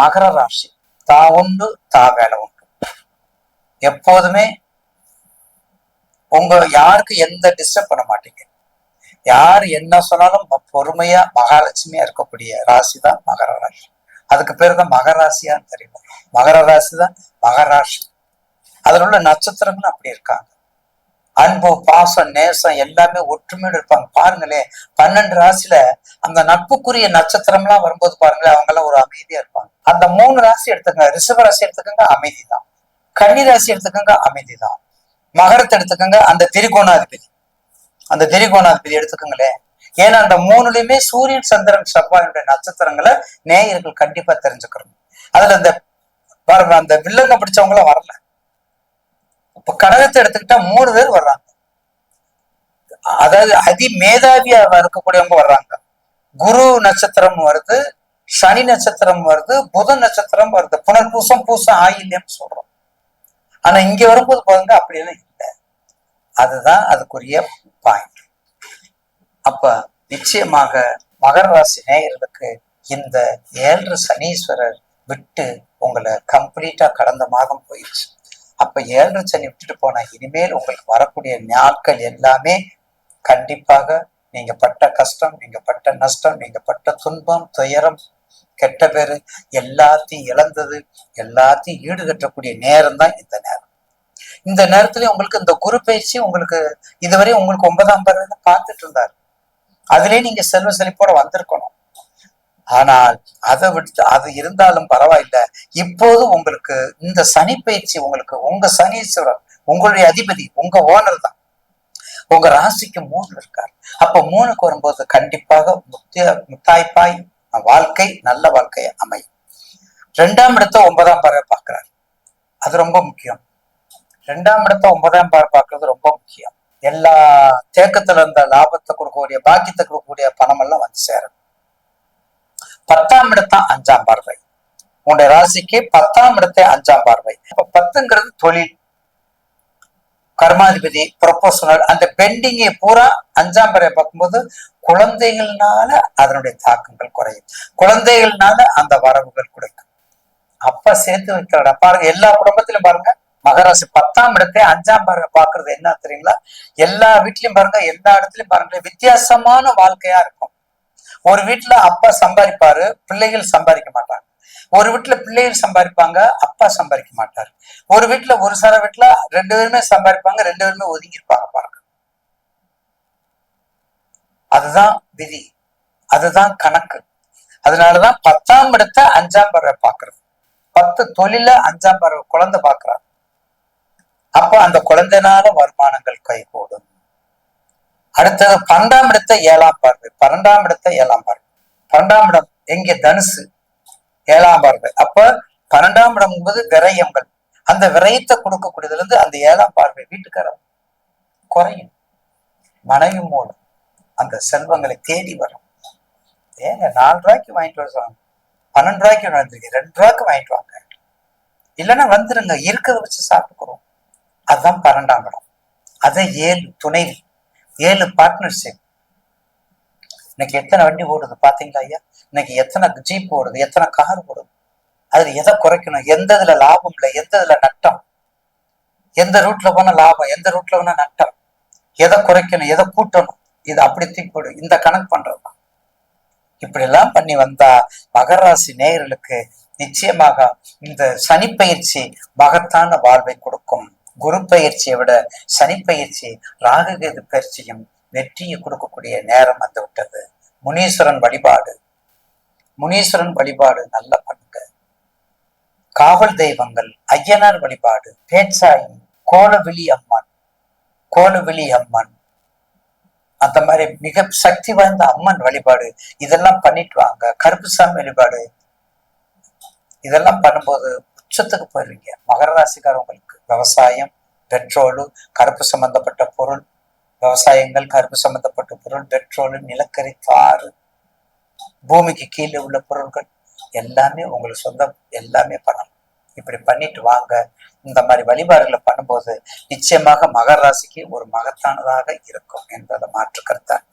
மகர ராசி. தா உண்டு தா வேலை உண்டு. எப்போதுமே உங்க யாருக்கு எந்த டிஸ்டர்ப் பண்ண மாட்டீங்க. யார் என்ன சொன்னாலும் பொறுமையா மகாலட்சுமியா இருக்கக்கூடிய ராசி தான் மகர ராசி. அதுக்கு பேர் தான் மகராசியான்னு தெரியும்? மகர ராசி தான் மகராசி அதுல உள்ள நட்சத்திரங்களும் அப்படி இருக்காங்க. அன்பு பாசம் நேசம் எல்லாமே ஒற்றுமையோடு இருப்பாங்க. பாருங்களேன் பன்னெண்டு ராசியில அந்த நட்புக்குரிய நட்சத்திரம்லாம் வரும்போது பாருங்களேன் அவங்க எல்லாம் ஒரு அமைதியா இருப்பாங்க. அந்த மூணு ராசி எடுத்துக்கங்க ரிஷப ராசி எடுத்துக்கங்க அமைதி தான் கன்னி ராசி எடுத்துக்கங்க அமைதி தான் மகரத்தை எடுத்துக்கங்க அந்த திரிகோணாதிபதி. அந்த திரிகோணாதிபதி எடுத்துக்கங்களேன் ஏன்னா அந்த மூணுலயுமே சூரியன் சந்திரன் செவ்வாயுடைய நட்சத்திரங்களை நேயர்கள் கண்டிப்பா தெரிஞ்சுக்கணும். அதுல இந்த பாருங்க அந்த வில்லங்க பிடிச்சவங்களாம் வரல. இப்ப கடகத்தை எடுத்துக்கிட்டா மூணு பேர் வர்றாங்க. அதாவது அதி மேதாவியா இருக்கக்கூடியவங்க வர்றாங்க. குரு நட்சத்திரம் வருது சனி நட்சத்திரம் வருது புதன் நட்சத்திரம் வருது. புனர்பூசம் பூசம் ஆயில்யம் சொல்றோம். ஆனா இங்க வரும்போது பாருங்க அப்படியெல்லாம் இல்லை. அதுதான் அதுக்குரிய பாயிண்ட் அப்ப நிச்சயமாக மகர ராசி நேயர்களுக்கு இந்த ஏழு சனீஸ்வரர் விட்டு உங்களை கம்ப்ளீட்டா கடந்த மாதம் போயிடுச்சு. அப்ப ஏழரை சனி விட்டுட்டு போனா இனிமேல் உங்களுக்கு வரக்கூடிய நாட்கள் எல்லாமே கண்டிப்பாக நீங்க பட்ட கஷ்டம் நீங்க பட்ட நஷ்டம் நீங்க பட்ட துன்பம் துயரம் கெட்ட பேரு எல்லாத்தையும் இழந்தது எல்லாத்தையும் ஈடுகட்டக்கூடிய நேரம் தான் இந்த நேரம். இந்த நேரத்துல உங்களுக்கு இந்த குரு பயிற்சி உங்களுக்கு இதுவரை உங்களுக்கு ஒன்பதாம் பருவம் பார்த்துட்டு இருந்தார். அதுலயே நீங்க செல்வ செழிப்போட வந்திருக்கணும். ஆனால் அதை விட்டு அது இருந்தாலும் பரவாயில்ல. இப்போது உங்களுக்கு இந்த சனி பயிற்சி உங்களுக்கு உங்க சனீஸ்வரர் உங்களுடைய அதிபதி உங்க ஓனர் தான். உங்க ராசிக்கு மூணுல இருக்கார். அப்ப மூணுக்கு வரும்போது கண்டிப்பாக முத்திய முத்தாய்ப்பாய் வாழ்க்கை நல்ல வாழ்க்கை அமையும். ரெண்டாம் இடத்த ஒன்பதாம் பார்வை பார்க்கிறார். அது ரொம்ப முக்கியம். ரெண்டாம் இடத்த ஒன்பதாம் பார்வை பார்க்கறது ரொம்ப முக்கியம். எல்லா தேக்கத்துல இருந்த லாபத்தை கொடுக்கக்கூடிய பாக்கியத்தை கொடுக்கக்கூடிய பணம் எல்லாம் வந்து சேரும். பத்தாம் இடத்தான் அஞ்சாம் பார்வை. உங்களுடைய ராசிக்கு பத்தாம் இடத்தை அஞ்சாம் பார்வை. அப்ப பத்துங்கிறது தொழில். கர்மாதிபதி ப்ரொபோஷனல் அந்த பெண்டிங்கை பூரா அஞ்சாம் பறவை பார்க்கும்போது குழந்தைகள்னால அதனுடைய தாக்கங்கள் குறையும். குழந்தைகள்னால அந்த வரவுகள் கிடைக்கும் அப்ப சேர்த்து வைக்கிறடா. பாருங்க எல்லா குடும்பத்திலும் பாருங்க மகராசி பத்தாம் இடத்தை அஞ்சாம் பறவை பாக்குறது என்ன தெரியுங்களா? எல்லா வீட்லயும் பாருங்க எல்லா இடத்துலயும் பாருங்க வித்தியாசமான வாழ்க்கையா இருக்கும். ஒரு வீட்டுல அப்பா சம்பாதிப்பாரு பிள்ளைகள் சம்பாதிக்க மாட்டாங்க. ஒரு வீட்டுல பிள்ளைகள் சம்பாதிப்பாங்க அப்பா சம்பாதிக்க மாட்டாரு. ஒரு வீட்டுல ஒரு சில வீட்டுல ரெண்டு பேருமே சம்பாதிப்பாங்க ரெண்டு பேருமே ஒதுங்கி இருப்பாங்க பாருங்க. அதுதான் விதி. அதுதான் கணக்கு. அதனாலதான் பத்தாம் இடத்த அஞ்சாம் பறவை பாக்குறது பத்து தொழில அஞ்சாம் பறவை குழந்தை பாக்குறாங்க அப்ப அந்த குழந்தைனால வருமானங்கள் கைகூடும். அடுத்தது பன்னெண்டாம் இடத்த ஏழாம் பார்வை. பன்னெண்டாம் இடத்த ஏழாம் பார்வை. பன்னெண்டாம் இடம் எங்க? தனுசு. ஏழாம் பார்வை. அப்ப பன்னெண்டாம் இடம் என்பது விரயங்கள். அந்த விரயத்தை கொடுக்கக்கூடியதுல இருந்து அந்த ஏழாம் பார்வை வீட்டுக்காரன் குறையும். மனைவி மூலம் அந்த செல்வங்களை தேடி வரும். ஏங்க நாலு ரூபாய்க்கு வாங்கிட்டு வருவாங்க பன்னெண்டு ரூபாய்க்கு வந்துருங்க ரெண்டு ரூபாய்க்கு வாங்கிட்டு வாங்க. இல்லைன்னா வந்துருங்க இருக்கிறத வச்சு சாப்பிட்டுக்கிறோம். அதுதான் பன்னெண்டாம் இடம். அதை ஏழு துணைவி. ஏழு பார்ட்னர்ஷிப் இன்னைக்கு எத்தனை வண்டி ஓடுது பாத்தீங்களா ஐயா? இன்னைக்கு எத்தனை ஜீப் ஓடுது எத்தனை கார் ஓடுது? அதுல எதை குறைக்கணும்? எந்த இதுல லாபம் இல்லை? எந்த இதுல நட்டம்? எந்த ரூட்ல போனா லாபம்? எந்த ரூட்ல போனா நட்டம்? எதை குறைக்கணும்? எதை கூட்டணும்? இது அப்படி தூக்கி போடு இந்த கணக்கு பண்றது இப்படி எல்லாம் பண்ணி வந்தா மகராசி நேயர்களுக்கு நிச்சயமாக இந்த சனி பயிற்சி மகத்தான வாழ்வை கொடுக்கும். குரு பயிற்சியை விட சனி பயிற்சி ராககேது பயிற்சியும் வெற்றியை கொடுக்கக்கூடிய நேரம் வந்து விட்டது. முனீஸ்வரன் வழிபாடு. முனீஸ்வரன் வழிபாடு நல்லா பண்ணுங்க காவல் தெய்வங்கள் ஐயனார் வழிபாடு பேச்சாயி கோலவிழி அம்மன் கோலவிழி அம்மன். அந்த மாதிரி மிக சக்தி வாய்ந்த அம்மன் வழிபாடு இதெல்லாம் பண்ணிட்டு வாங்க. கருப்புசாமி வழிபாடு இதெல்லாம் பண்ணும்போது உச்சத்துக்கு போயிருவீங்க. மகர ராசிக்காரவங்களுக்கு விவசாயம் பெட்ரோலு கருப்பு சம்பந்தப்பட்ட பொருள் விவசாயங்கள் கருப்பு சம்பந்தப்பட்ட பொருள் பெட்ரோலு நிலக்கரி தாறு பூமிக்கு கீழே உள்ள பொருட்கள் எல்லாமே உங்களுக்கு சொந்தம் எல்லாமே பணம். இப்படி பண்ணிட்டு வாங்க. இந்த மாதிரி வழிபாடுகளை பண்ணும்போது நிச்சயமாக மகர ராசிக்கு ஒரு மகத்தானதாக இருக்கும் என்பதை மாற்று கருத்தா